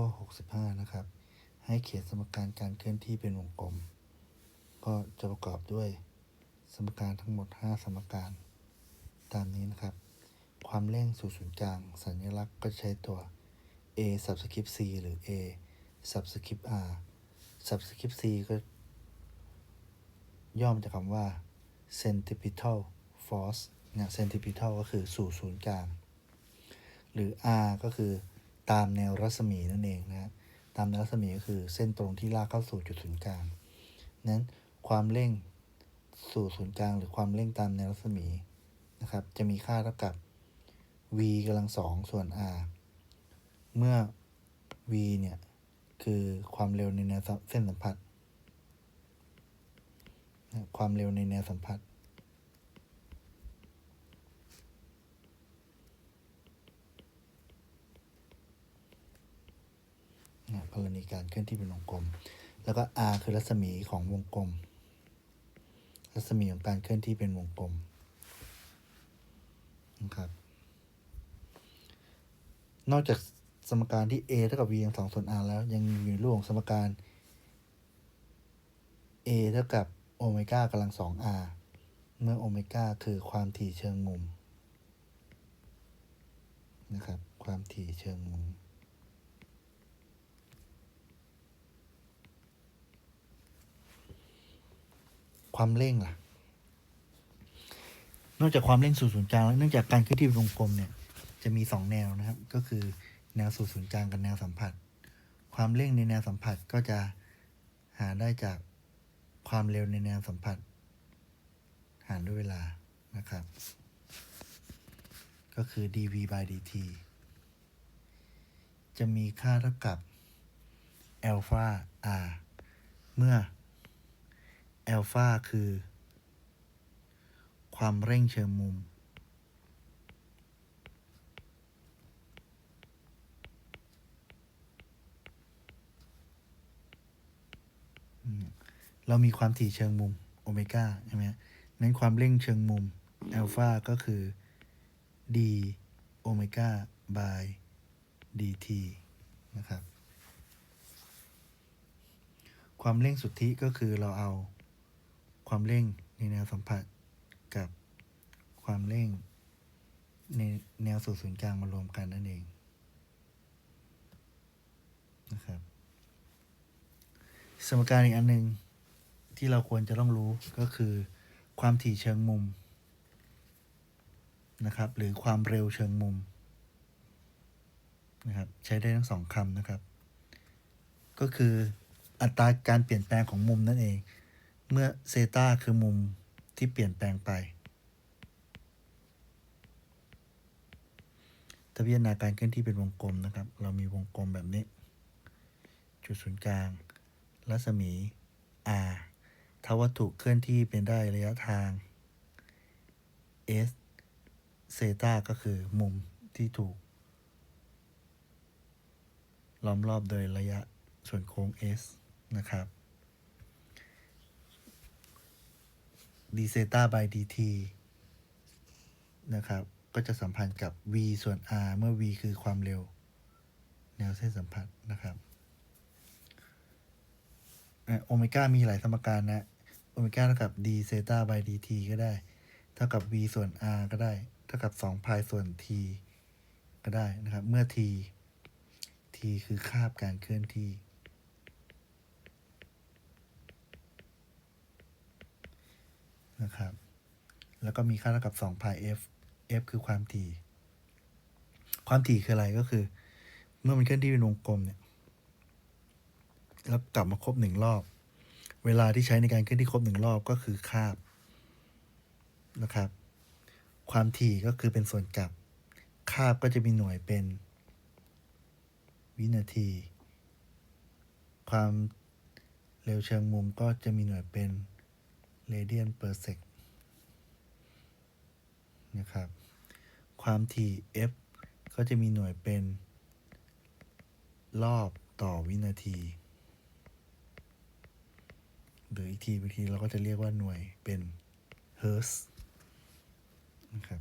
ข้อ 65 นะครับ ให้เขียนสมการการเคลื่อนที่เป็นวงกลม ก็จะประกอบด้วยสมการทั้งหมด 5 สมการ ตามนี้นะครับ ความเร่งสู่ศูนย์กลาง สัญลักษณ์ก็ใช้ตัว a subscript c หรือ a subscript r subscript c ก็ ย่อมาจากคำว่า centripetal force เนี่ย centripetal ก็คือสู่ศูนย์กลาง หรือ r ก็คือ ตามแนวรัศมีนั่นเองนะตามแนวรัศมีก็คือเส้นตรงที่ลากเข้าสู่จุดศูนย์กลางนั้นความเร่งสู่ศูนย์กลาง หรือความเร่งตามแนวรัศมีนะครับ จะมีค่าเท่ากับ v กำลังสองส่วน r เมื่อ v เนี่ยคือความเร็วในแนวเส้นสัมผัส ความเร็วในแนวสัมผัส กรณีการเคลื่อนที่เป็นวงกลม แล้วก็ r คือรัศมีของวงกลม รัศมีของการเคลื่อนที่เป็นวงกลมนะครับ นอกจากสมการที่ a เท่ากับ v ย่างสองส่วน r แล้วยังมีรูปของสมการ a เท่ากับโอเมก้ากำลังสอง r เมื่อโอเมก้าคือความถี่เชิงมุมนะครับ ความถี่เชิงมุม ความเร่งล่ะ นอกจากความเร่งสู่ศูนย์กลางแล้วเนื่องจากการเคลื่อนที่วงกลมเนี่ย จะมีสองแนวนะครับ ก็คือแนวสู่ศูนย์กลางกับแนวสัมผัส ความเร่งในแนวสัมผัสก็จะหาได้จากความเร็วในแนวสัมผัส หารด้วยเวลานะครับ ก็คือ dv by dt จะมีค่าเท่ากับ alpha r เมื่อ อลฟาคือ ความเร่งเชิงมุม เรามีความถี่เชิงมุมโอเมก้าใช่ไหมนั้นความเร่งเชิงมุมอัลฟาก็คือ d โอเมก้า by dt นะครับ ความเร่งสุทธิก็คือเราเอา ความเร่งในแนวสัมผัสกับความเร่ง ในแนวสู่ศูนย์กลางมารวมกันนั่นเองนะครับ สมการอีกอันหนึ่งที่เราควรจะต้องรู้ก็คือ ความถี่เชิงมุมนะครับ หรือความเร็วเชิงมุมนะครับ ใช้ได้ทั้งสองคำนะครับ ก็คืออัตราการเปลี่ยนแปลงของมุมนั่นเอง เมื่อเซตาคือมุมที่เปลี่ยนแปลงไป ถ้าพิจารณาการเคลื่อนที่เป็นวงกลมนะครับ เรามีวงกลมแบบนี้ จุดศูนย์กลาง รัศมี r ถ้าวัตถุเคลื่อนที่เป็นได้ระยะทาง s เซตาก็คือมุมที่ถูก ล้อมรอบโดยระยะส่วนโค้ง s นะครับ d เซตา by dt นะครับ ก็จะสัมพันธ์กับ v ส่วน r เมื่อ v คือความเร็ว แนวเส้นสัมผัสนะครับโอเมก้ามีหลายสมการนะโอเมก้าเท่ากับ d เซตา by dt ก็ได้ เท่ากับ v ส่วน r ก็ได้ เท่ากับ2พายส่วน t ก็ได้นะครับ เมื่อ t t คือคาบการเคลื่อนที่ นะครับ แล้วก็มีค่าเท่ากับ2 pi f f คือความถี่ ความถี่คืออะไรก็คือ เมื่อมันเคลื่อนที่เป็นวงกลมเนี่ย แล้วกลับมาครบหนึ่งรอบ เวลาที่ใช้ในการเคลื่อนที่ครบหนึ่งรอบก็คือคาบนะครับ ความถี่ก็คือเป็นส่วนกลับ คาบก็จะมีหน่วยเป็น วินาที ความเร็วเชิงมุมก็จะมีหน่วยเป็น radian per sec นะครับ ความถี่ f ก็จะมีหน่วยเป็น รอบต่อวินาที หรืออีกทีบางทีเราก็จะเรียกว่าหน่วยเป็นเฮิร์สนะครับ